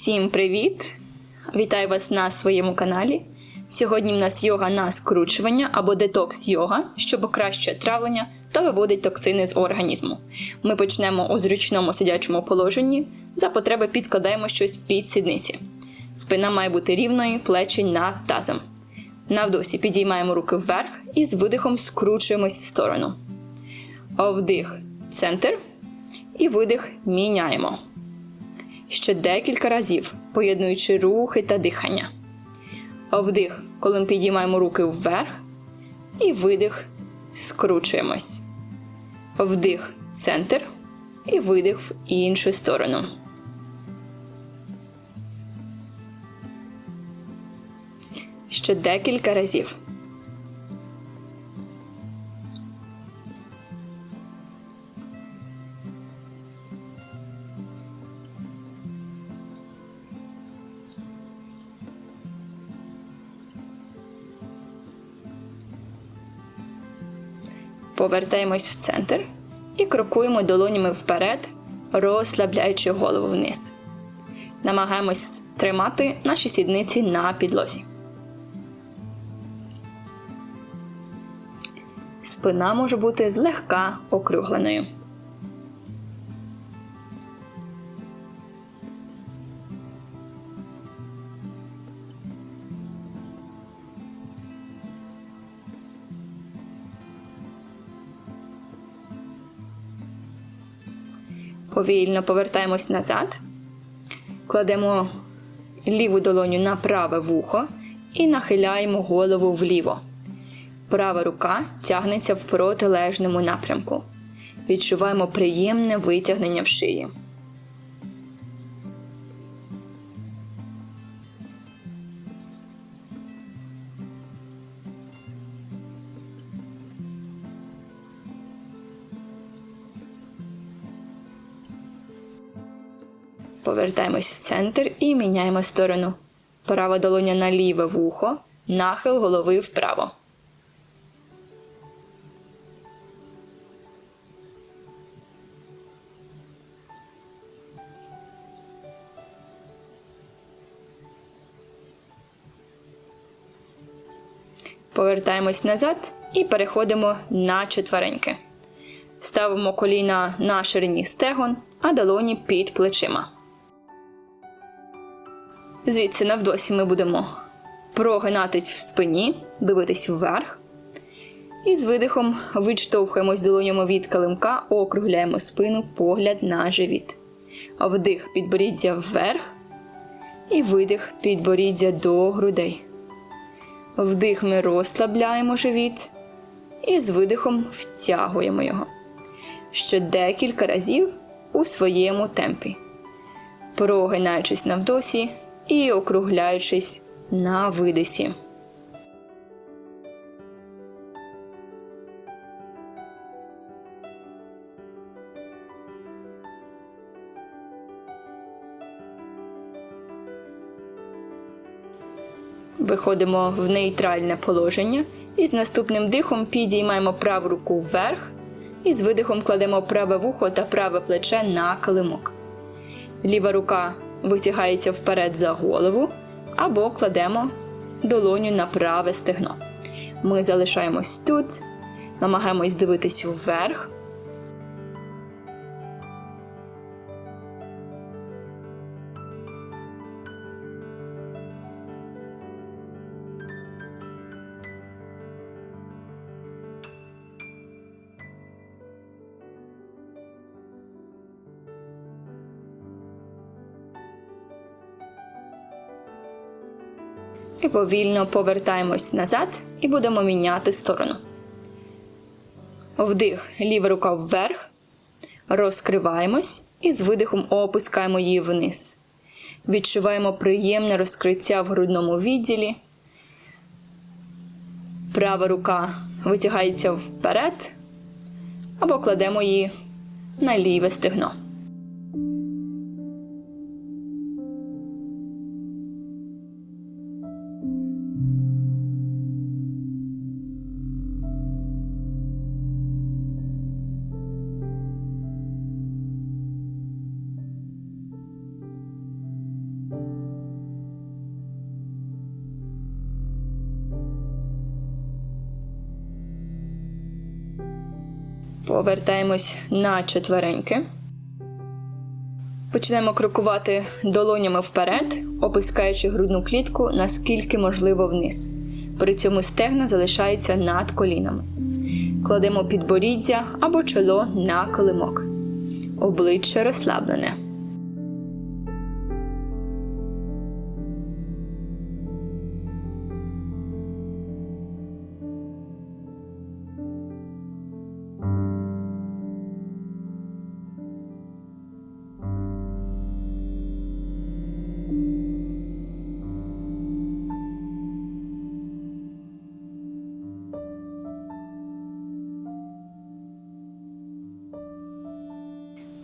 Всім привіт! Вітаю вас на своєму каналі. Сьогодні в нас йога на скручування або детокс йога, що покращує травлення та виводить токсини з організму. Ми почнемо у зручному сидячому положенні. За потреби підкладаємо щось під сідниці. Спина має бути рівною, плечі над тазом. На вдосі підіймаємо руки вверх і з видихом скручуємось в сторону. Вдих центр і видих міняємо. Ще декілька разів, поєднуючи рухи та дихання. Вдих, коли ми підіймаємо руки вверх, і видих, скручуємось. Вдих центр і видих в іншу сторону. Ще декілька разів. Повертаємось в центр і крокуємо долонями вперед, розслабляючи голову вниз. Намагаємось тримати наші сідниці на підлозі. Спина може бути злегка округленою. Повільно повертаємось назад, кладемо ліву долоню на праве вухо і нахиляємо голову вліво. Права рука тягнеться в протилежному напрямку. Відчуваємо приємне витягнення в шиї. Повертаємось в центр і міняємо сторону. Права долоня на ліве вухо, нахил голови вправо. Повертаємось назад і переходимо на четвереньки. Ставимо коліна на ширині стегон, а долоні під плечима. Звідси навдосі ми будемо прогинатись в спині, дивитись вверх. І з видихом відштовхуємось долонями від килимка, округляємо спину, погляд на живіт. Вдих підборіддя вверх. І видих підборіддя до грудей. Вдих ми розслабляємо живіт. І з видихом втягуємо його. Ще декілька разів у своєму темпі. Прогинаючись навдосі і округляючись на видисі. Виходимо в нейтральне положення і з наступним дихом підіймаємо праву руку вверх і з видихом кладемо праве вухо та праве плече на килимок. Ліва рука витягається вперед за голову або кладемо долоню на праве стегно. Ми залишаємось тут, намагаємось дивитись вверх. І повільно повертаємось назад і будемо міняти сторону. Вдих, ліва рука вверх. Розкриваємось і з видихом опускаємо її вниз. Відчуваємо приємне розкриття в грудному відділі. Права рука витягається вперед, або кладемо її на ліве стегно. Повертаємось на четвереньки. Почнемо крокувати долонями вперед, опускаючи грудну клітку наскільки можливо вниз. При цьому стегна залишаються над колінами. Кладемо підборіддя або чоло на килимок. Обличчя розслаблене.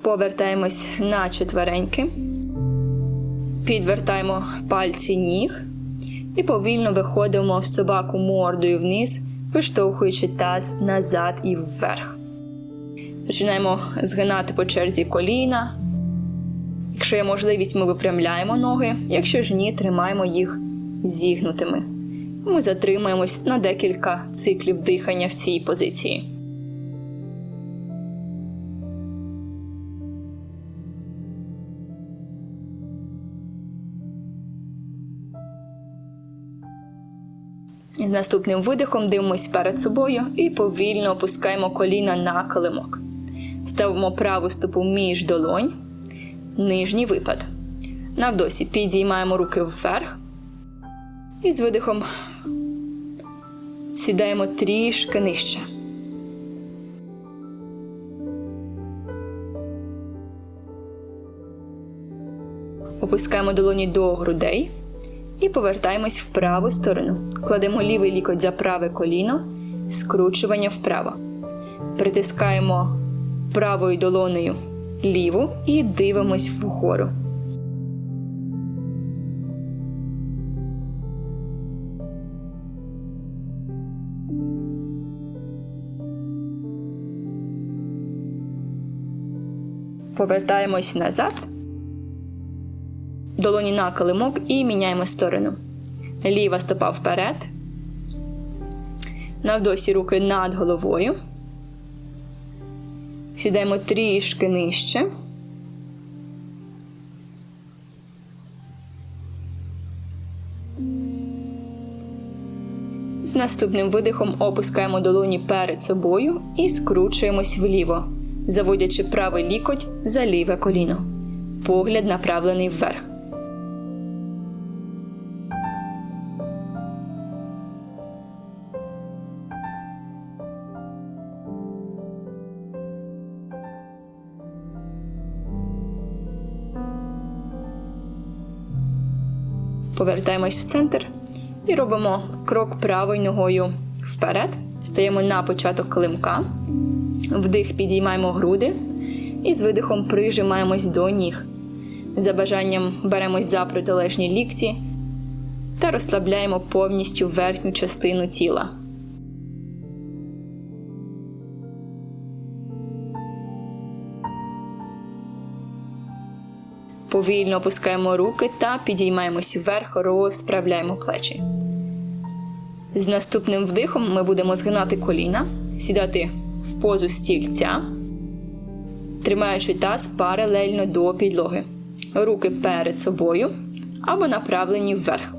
Повертаємось на четвереньки. Підвертаємо пальці ніг і повільно виходимо в собаку мордою вниз, виштовхуючи таз назад і вверх. Починаємо згинати по черзі коліна. Якщо є можливість, ми випрямляємо ноги, якщо ж ні, тримаємо їх зігнутими. Ми затримаємось на декілька циклів дихання в цій позиції. Наступним видихом дивимось перед собою і повільно опускаємо коліна на килимок. Ставимо праву стопу між долонь, нижній випад. На вдосі підіймаємо руки вверх. І з видихом сідаємо трішки нижче. Опускаємо долоні до грудей і повертаємось в праву сторону. Кладемо лівий лікоть за праве коліно, скручування вправо. Притискаємо правою долонею ліву і дивимось вгору. Повертаємось назад долоні на килимок і міняємо сторону. Ліва стопа вперед. Навдосі руки над головою. Сідаємо трішки нижче. З наступним видихом опускаємо долоні перед собою і скручуємось вліво, заводячи правий лікоть за ліве коліно. Погляд направлений вверх. Повертаємось в центр і робимо крок правою ногою вперед. Стаємо на початок килимка. Вдих підіймаємо груди і з видихом прижимаємось до ніг. За бажанням беремось за протилежні лікті та розслабляємо повністю верхню частину тіла. Повільно опускаємо руки та підіймаємось вверх, розправляємо плечі. З наступним вдихом ми будемо згинати коліна, сідати в позу стільця, тримаючи таз паралельно до підлоги. Руки перед собою або направлені вверх.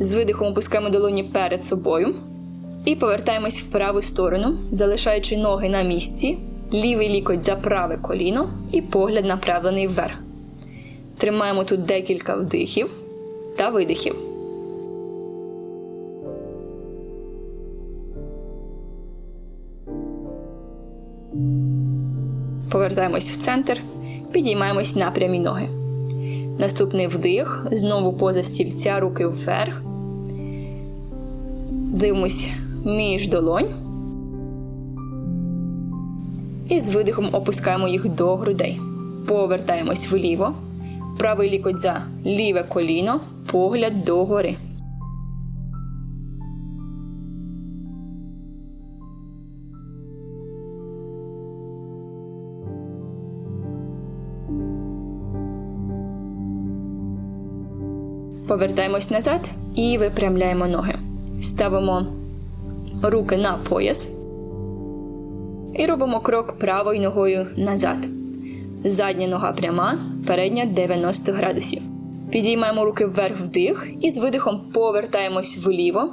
З видихом опускаємо долоні перед собою і повертаємось в праву сторону, залишаючи ноги на місці, лівий лікоть за праве коліно і погляд направлений вверх. Тримаємо тут декілька вдихів та видихів. Повертаємось в центр, підіймаємось на прямі ноги. Наступний вдих, знову поза стільця, руки вверх. Дивимось між долонь. І з видихом опускаємо їх до грудей. Повертаємось вліво. Правий лікоть за ліве коліно, погляд догори. Повертаємось назад і випрямляємо ноги. Ставимо руки на пояс. і робимо крок правою ногою назад. Задня нога пряма, передня 90 градусів. Підіймаємо руки вверх вдих і з видихом повертаємось вліво,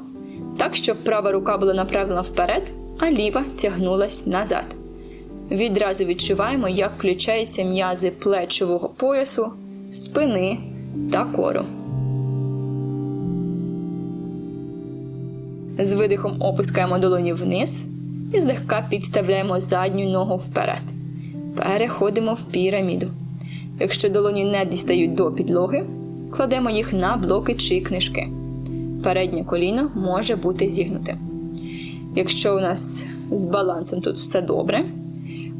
так, щоб права рука була направлена вперед, а ліва тягнулась назад. Відразу відчуваємо, як включаються м'язи плечового поясу, спини та кору. З видихом опускаємо долоні вниз і злегка підставляємо задню ногу вперед. Переходимо в піраміду. Якщо долоні не дістають до підлоги, кладемо їх на блоки чи книжки. Переднє коліно може бути зігнутим. Якщо у нас з балансом тут все добре,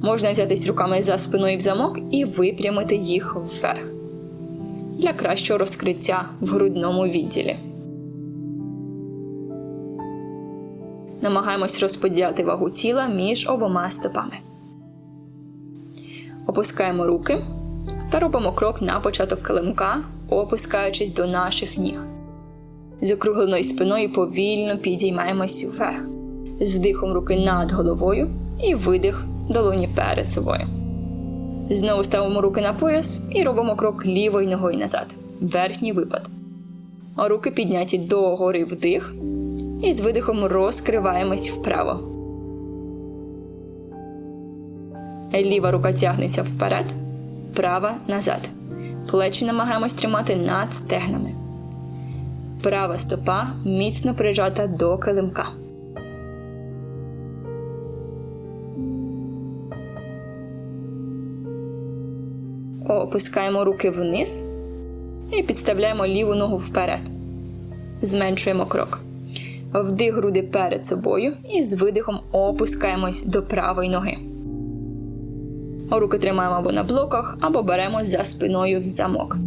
можна взятись руками за спиною в замок і випрямити їх вверх для кращого розкриття в грудному відділі. Намагаємось розподіляти вагу тіла між обома стопами. Опускаємо руки та робимо крок на початок килимка, опускаючись до наших ніг. З округленою спиною повільно підіймаємось вверх. З вдихом руки над головою і видих долоні перед собою. Знову ставимо руки на пояс і робимо крок лівою ногою назад. Верхній випад. Руки підняті догори вдих. І з видихом розкриваємось вправо. Ліва рука тягнеться вперед, права назад. Плечі намагаємось тримати над стегнами. Права стопа міцно прижата до килимка. Опускаємо руки вниз і підставляємо ліву ногу вперед. Зменшуємо крок. Вдих груди перед собою і з видихом опускаємось до правої ноги. Руки тримаємо або на блоках, або беремо за спиною в замок.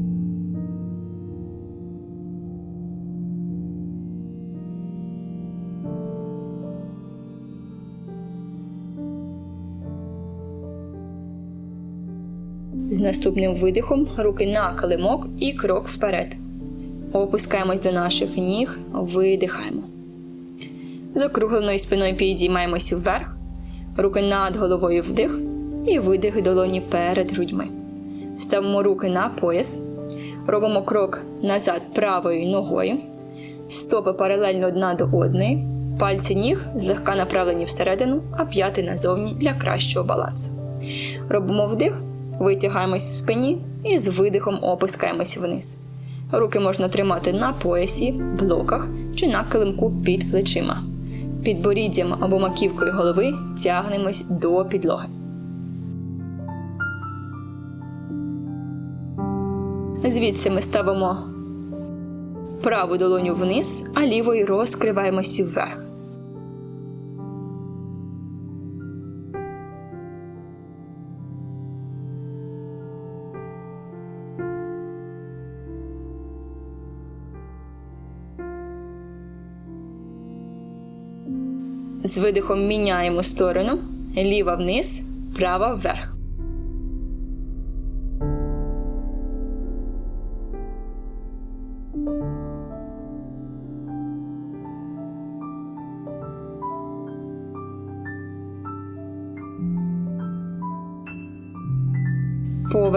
З наступним видихом руки на килимок і крок вперед. Опускаємось до наших ніг, видихаємо. З округленою спиною підіймаємось вверх, руки над головою вдих і видих долоні перед грудьми. Ставимо руки на пояс, робимо крок назад правою ногою, стопи паралельно одна до одної, пальці ніг злегка направлені всередину, а п'яти назовні для кращого балансу. Робимо вдих, витягаємось в спині і з видихом опускаємось вниз. Руки можна тримати на поясі, блоках чи на килимку під плечима. Підборіддям або маківкою голови тягнемось до підлоги. Звідси ми ставимо праву долоню вниз, а лівою розкриваємось вверх. З видихом міняємо сторону. Ліва вниз, права вверх.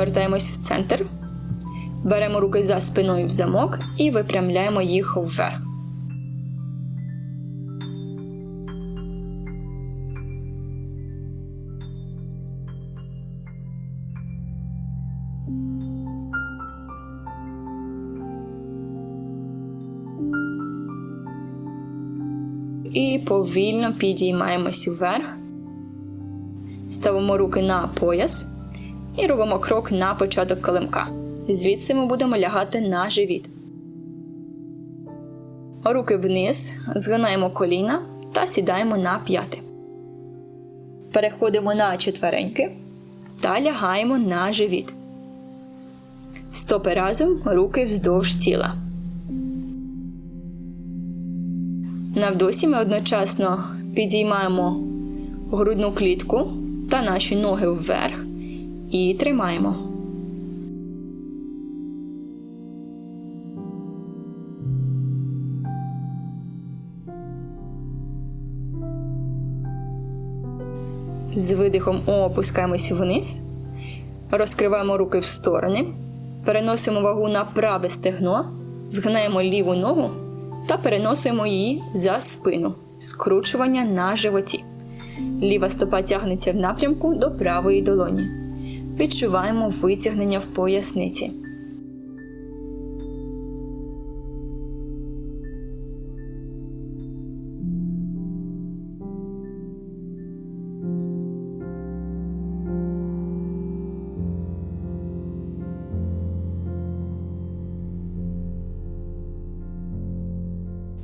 Повертаємось в центр. Беремо руки за спиною в замок і випрямляємо їх вверх. І повільно підіймаємось вверх, ставимо руки на пояс і робимо крок на початок килимка. Звідси ми будемо лягати на живіт. Руки вниз, згинаємо коліна та сідаємо на п'яти. Переходимо на четвереньки та лягаємо на живіт. Стопи разом, руки вздовж тіла. На вдосі ми одночасно підіймаємо грудну клітку та наші ноги вверх і тримаємо. З видихом опускаємось вниз. Розкриваємо руки в сторони. Переносимо вагу на праве стегно, згинаємо ліву ногу та переносимо її за спину. Скручування на животі. Ліва стопа тягнеться в напрямку до правої долоні. Відчуваємо витягнення в поясниці.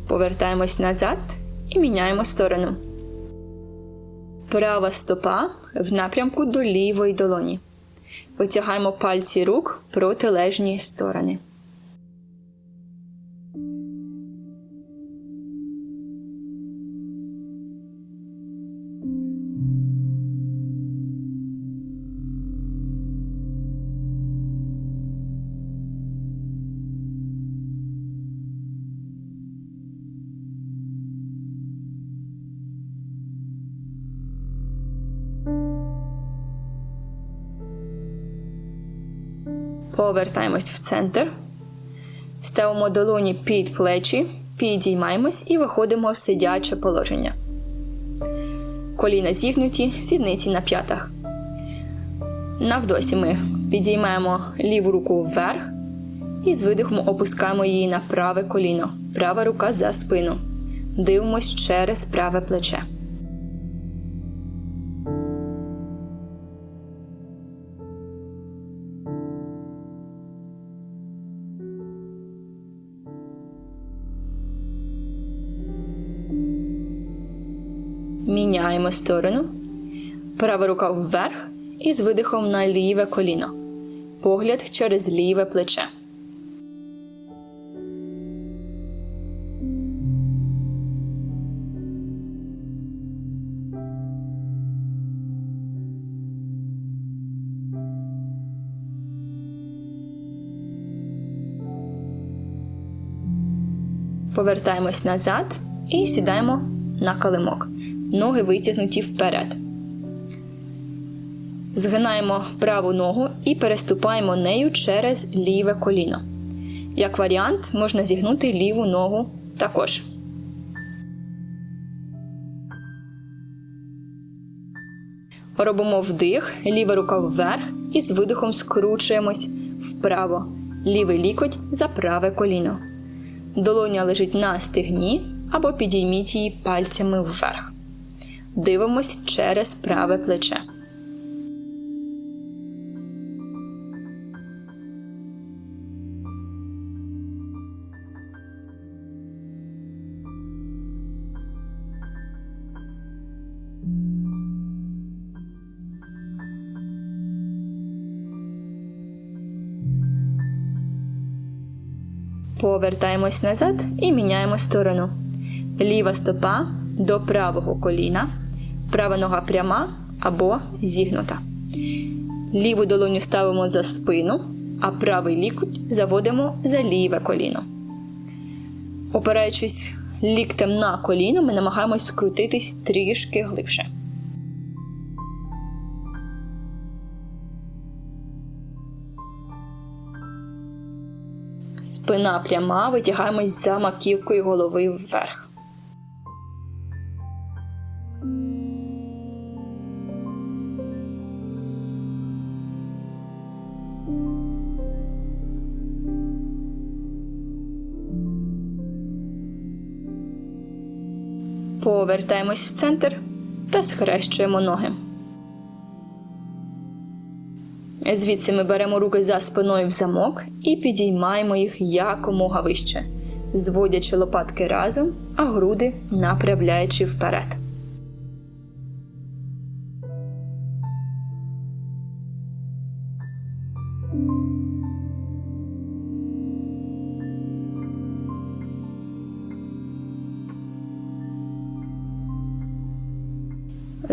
Повертаємось назад і міняємо сторону. Права стопа в напрямку до лівої долоні. Витягаємо пальці рук протилежні сторони. Повертаємось в центр. Ставимо долоні під плечі, підіймаємось і виходимо в сидяче положення. Коліна зігнуті, сідниці на п'ятах. На вдосі ми підіймаємо ліву руку вверх і з видихом опускаємо її на праве коліно. Права рука за спину. Дивимось через праве плече. Міняємо сторону. Права рука вверх і з видихом на ліве коліно. Погляд через ліве плече. Повертаємось назад і сідаємо на калимок. Ноги витягнуті вперед. Згинаємо праву ногу і переступаємо нею через ліве коліно. Як варіант, можна зігнути ліву ногу також. Робимо вдих, ліва рука вверх і з видихом скручуємось вправо. Лівий лікоть за праве коліно. Долоня лежить на стегні або підійміть її пальцями вверх. Дивимось через праве плече. Повертаємось назад і міняємо сторону. Ліва стопа до правого коліна, права нога пряма або зігнута. Ліву долоню ставимо за спину, а правий лікоть заводимо за ліве коліно. Опираючись ліктем на коліно, ми намагаємось скрутитись трішки глибше. Спина пряма, витягаємось за маківкою голови вверх. Повертаємось в центр та схрещуємо ноги. Звідси ми беремо руки за спиною в замок і підіймаємо їх якомога вище, зводячи лопатки разом, а груди направляючи вперед.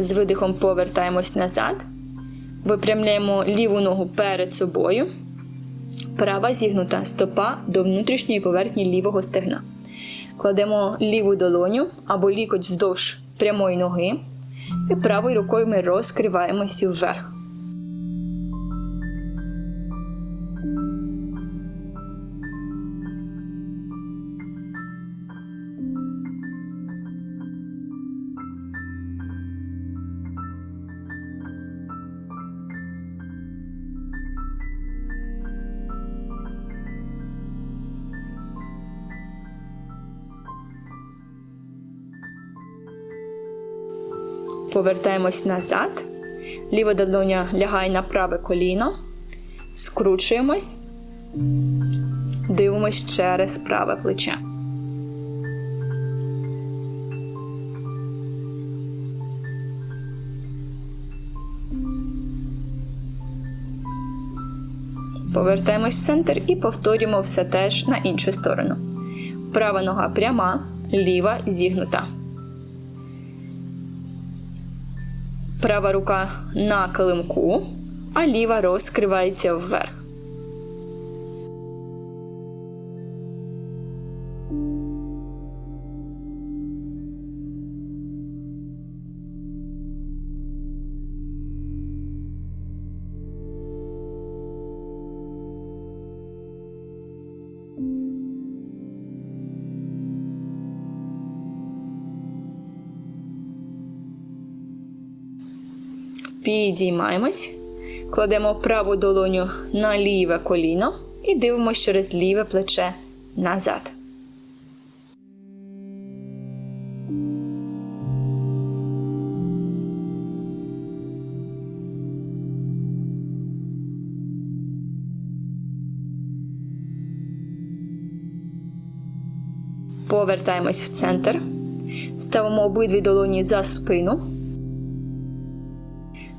З видихом повертаємось назад. Випрямляємо ліву ногу перед собою. Права зігнута стопа до внутрішньої поверхні лівого стегна. Кладемо ліву долоню або лікоть вздовж прямої ноги. І правою рукою ми розкриваємося вверх. Повертаємось назад. Ліва долоня лягає на праве коліно. Скручуємось. Дивимось через праве плече. Повертаємось в центр і повторюємо все теж на іншу сторону. Права нога пряма, ліва зігнута. Права рука на килимку, а ліва розкривається вверх. Підіймаємось, кладемо праву долоню на ліве коліно і дивимося через ліве плече назад. Повертаємось в центр, ставимо обидві долоні за спину.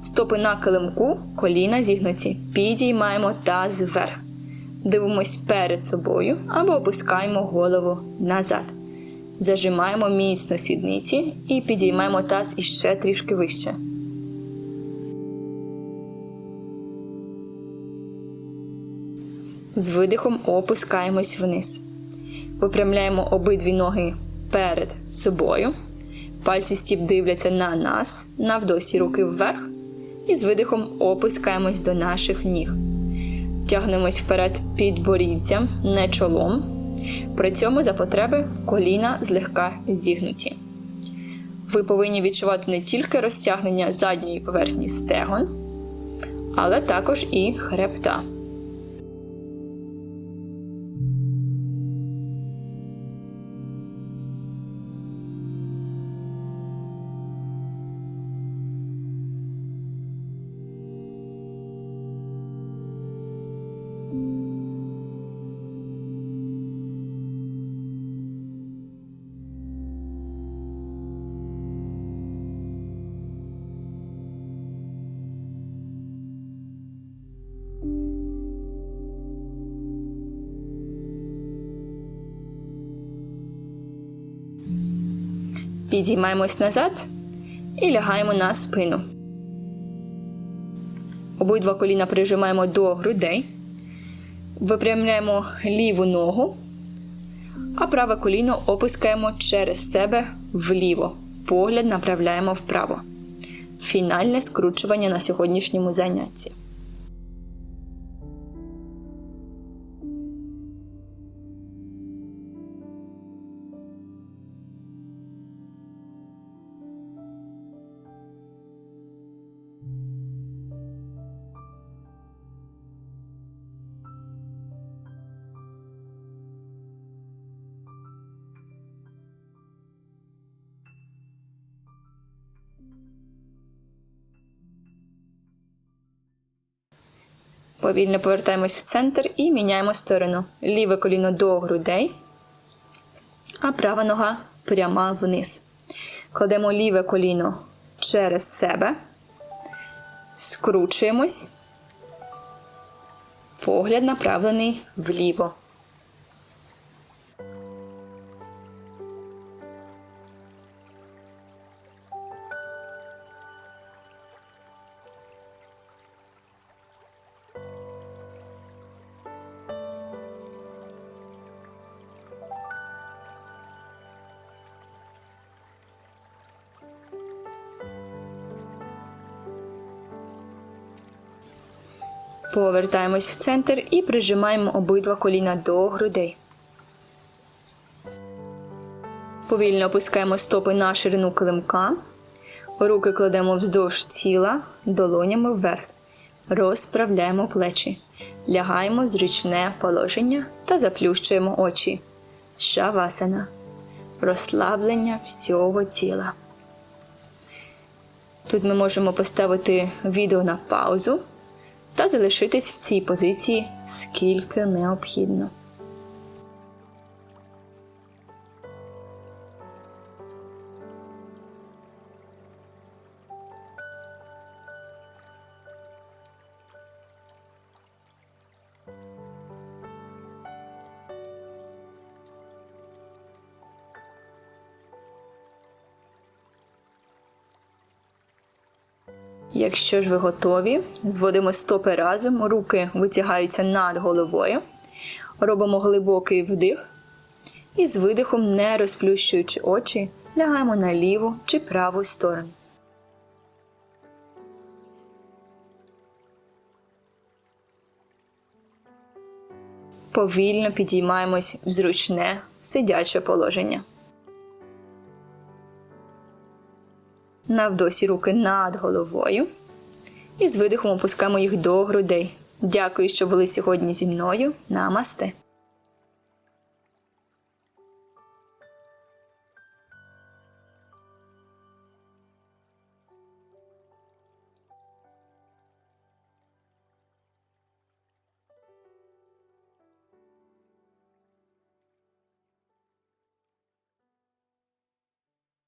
Стопи на килимку, коліна зігнуті. Підіймаємо таз вверх. Дивимось перед собою або опускаємо голову назад. Зажимаємо міцно сідниці і підіймаємо таз іще трішки вище. З видихом опускаємось вниз. Випрямляємо обидві ноги перед собою. Пальці стіп дивляться на нас, навдосі руки вверх і з видихом опускаємось до наших ніг. Тягнемось вперед під боріддям, не чолом. При цьому за потреби коліна злегка зігнуті. Ви повинні відчувати не тільки розтягнення задньої поверхні стегон, але також і хребта. Підіймаємось назад і лягаємо на спину. Обидва коліна прижимаємо до грудей. Випрямляємо ліву ногу, а праве коліно опускаємо через себе вліво. Погляд направляємо вправо. Фінальне скручування на сьогоднішньому занятті. Повільно повертаємось в центр і міняємо сторону. Ліве коліно до грудей, а права нога пряма вниз. Кладемо ліве коліно через себе, скручуємось, погляд направлений вліво. Повертаємось в центр і прижимаємо обидва коліна до грудей. Повільно опускаємо стопи на ширину килимка. Руки кладемо вздовж тіла, долонями вверх. Розправляємо плечі. Лягаємо в зручне положення та заплющуємо очі. Шавасана. Розслаблення всього тіла. Тут ми можемо поставити відео на паузу та залишитись в цій позиції скільки необхідно. Якщо ж ви готові, зводимо стопи разом, руки витягаються над головою, робимо глибокий вдих і з видихом, не розплющуючи очі, лягаємо на ліву чи праву сторону. Повільно підіймаємось в зручне сидяче положення. На вдосі руки над головою. І з видихом опускаємо їх до грудей. Дякую, що були сьогодні зі мною. Намасте!